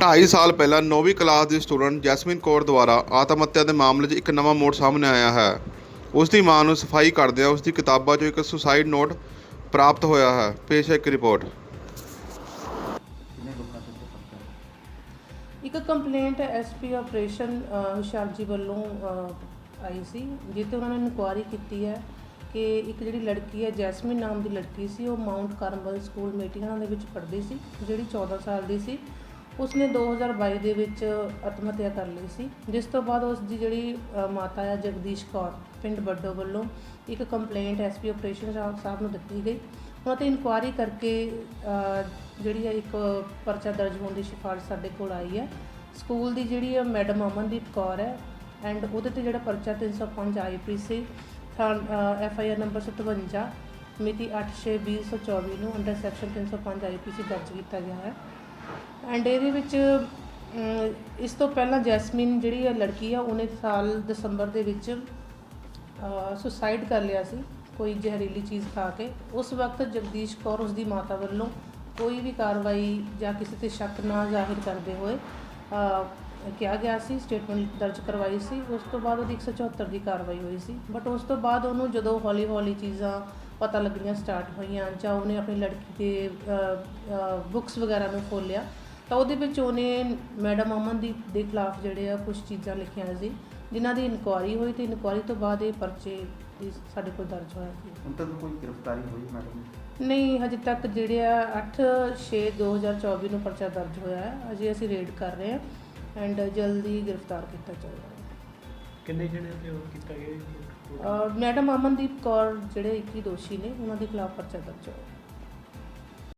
2.5 ਸਾਲ ਪਹਿਲਾਂ 9ਵੀਂ ਕਲਾਸ ਦੀ ਸਟੂਡੈਂਟ ਜੈਸਮੀਨ ਕੌਰ ਦੁਆਰਾ ਆਤਮ ਹੱਤਿਆ ਦੇ ਮਾਮਲੇ 'ਚ ਇੱਕ ਨਵਾਂ ਮੋੜ ਸਾਹਮਣੇ ਆਇਆ ਹੈ। ਉਸ ਦੀ ਮਾਂ ਨੂੰ ਸਫ਼ਾਈ ਕਰਦਿਆਂ ਉਸ ਦੀ ਕਿਤਾਬਾਂ 'ਚੋਂ ਇੱਕ ਸੁਸਾਈਡ ਨੋਟ ਪ੍ਰਾਪਤ ਹੋਇਆ ਹੈ। ਪੇਸ਼ ਹੈ ਇੱਕ ਰਿਪੋਰਟ। ਇੱਕ ਕੰਪਲੇਂਟ ਐਸਪੀ ਆਪਰੇਸ਼ਨ ਹੁਸ਼ਿਆਰ ਜੀ ਵੱਲੋਂ ਆਈ ਸੀ ਜਿੱਤੇ ਉਹਨਾਂ ਨੇ ਇਨਕੁਆਇਰੀ ਕੀਤੀ ਹੈ ਕਿ ਇੱਕ ਜਿਹੜੀ ਲੜਕੀ ਹੈ, ਜੈਸਮੀਨ ਨਾਮ ਦੀ ਲੜਕੀ ਸੀ, ਉਹ ਮਾਊਂਟ ਕਾਰਮਲ ਸਕੂਲ ਮੀਟਿੰਗਾਂ ਦੇ ਵਿੱਚ ਪੜ੍ਹਦੀ ਸੀ, ਜਿਹੜੀ 14 ਸਾਲ ਦੀ ਸੀ। ਉਸਨੇ 2022 ਦੇ ਵਿੱਚ ਆਤਮ ਹੱਤਿਆ ਕਰ ਲਈ ਸੀ, ਜਿਸ ਤੋਂ ਬਾਅਦ ਉਸ ਦੀ ਜਿਹੜੀ ਮਾਤਾ ਹੈ ਜਗਦੀਸ਼ ਕੌਰ, ਪਿੰਡ ਬੱਡੋ ਵੱਲੋਂ ਇੱਕ ਕੰਪਲੇਂਟ ਐਸਪੀ ਆਪਰੇਸ਼ਨ ਸਾਹਿਬ ਨੂੰ ਦਿੱਤੀ ਗਈ। ਉਹਨਾਂ ਤੇ ਇਨਕੁਆਇਰੀ ਕਰਕੇ ਜਿਹੜੀ ਹੈ ਇੱਕ ਪਰਚਾ ਦਰਜ ਹੋਣ ਦੀ ਸਿਫਾਰਿਸ਼ ਸਾਡੇ ਕੋਲ ਆਈ ਹੈ ਸਕੂਲ ਦੀ ਜਿਹੜੀ ਹੈ ਮੈਡਮ ਅਮਨਦੀਪ ਕੌਰ ਹੈ ਐਂਡ ਉਹਦੇ ਤੇ ਜਿਹੜਾ ਪਰਚਾ 305 IPC F I R number 57 ਮਿਤੀ 8/6/2024 ਨੂੰ ਅੰਡਰ ਸੈਕਸ਼ਨ 305 ਆਈਪੀਸੀ ਦਰਜ ਕੀਤਾ ਗਿਆ ਹੈ। ਐਂਡ ਇਹਦੇ ਵਿੱਚ ਇਸ ਤੋਂ ਪਹਿਲਾਂ ਜੈਸਮੀਨ ਜਿਹੜੀ ਆ ਲੜਕੀ ਆ, ਉਹਨੇ ਸਾਲ ਦਸੰਬਰ ਦੇ ਵਿੱਚ ਸੁਸਾਈਡ ਕਰ ਲਿਆ ਸੀ, ਕੋਈ ਜ਼ਹਿਰੀਲੀ ਚੀਜ਼ ਖਾ ਕੇ। ਉਸ ਵਕਤ ਜਗਦੀਸ਼ ਕੌਰ ਉਸ ਦੀ ਮਾਤਾ ਵੱਲੋਂ ਕੋਈ ਵੀ ਕਾਰਵਾਈ ਜਾਂ ਕਿਸੇ ਤੇ ਸ਼ੱਕ ਨਾ ਜ਼ਾਹਿਰ ਕਰਦੇ ਹੋਏ ਕਿਹਾ ਗਿਆ ਸੀ ਸਟੇਟਮੈਂਟ ਦਰਜ ਕਰਵਾਈ ਸੀ। ਉਸ ਤੋਂ ਬਾਅਦ ਉਹਦੀ 174 ਦੀ ਕਾਰਵਾਈ ਹੋਈ ਸੀ। ਬਟ ਉਸ ਤੋਂ ਬਾਅਦ ਉਹਨੂੰ ਜਦੋਂ ਹੌਲੀ ਹੌਲੀ ਚੀਜ਼ਾਂ ਪਤਾ ਲੱਗਣੀਆਂ ਸਟਾਰਟ ਹੋਈਆਂ ਜਾਂ ਉਹਨੇ ਆਪਣੀ ਲੜਕੀ ਦੇ ਬੁੱਕਸ ਵਗੈਰਾ ਨੂੰ ਖੋਲ੍ਹਿਆ ਤਾਂ ਉਹਦੇ ਵਿੱਚ ਉਹਨੇ ਮੈਡਮ ਅਮਨਦੀਪ ਦੇ ਖਿਲਾਫ ਜਿਹੜੇ ਆ ਕੁਝ ਚੀਜ਼ਾਂ ਲਿਖੀਆਂ ਸੀ ਜਿਨ੍ਹਾਂ ਦੀ ਇਨਕੁਆਇਰੀ ਹੋਈ ਤੇ ਇਨਕੁਆਇਰੀ ਤੋਂ ਬਾਅਦ ਇਹ ਪਰਚੇ ਦੀ ਸਾਡੇ ਕੋਲ ਦਰਜ ਹੋਇਆ ਸੀ। ਹੁਣ ਤੱਕ ਕੋਈ ਗ੍ਰਿਫਤਾਰੀ ਹੋਈ ਮੈਡਮ ਨਹੀਂ ਹਜੇ ਤੱਕ ਜਿਹੜੇ ਆ 8 6 2024 ਨੂੰ ਪਰਚਾ ਦਰਜ ਹੋਇਆ ਹੈ ਅਜੇ ਅਸੀਂ ਰੇਡ ਕਰ ਰਹੇ ਹਾਂ ਐਂਡ ਜਲਦੀ ਗ੍ਰਿਫਤਾਰ ਕੀਤਾ ਜਾਏਗਾ। ਕਿੰਨੇ ਜਣੇ ਤੇ ਹੋਰ ਕੀਤਾ ਗਿਆ ਜੀ? ਮੈਡਮ ਅਮਨਦੀਪ ਕੌਰ ਜਿਹੜੇ 21 ਦੋਸ਼ੀ ਨੇ, ਉਹਨਾਂ ਦੇ ਖਿਲਾਫ ਪਰਚਾ ਦਰਜ ਹੋਇਆ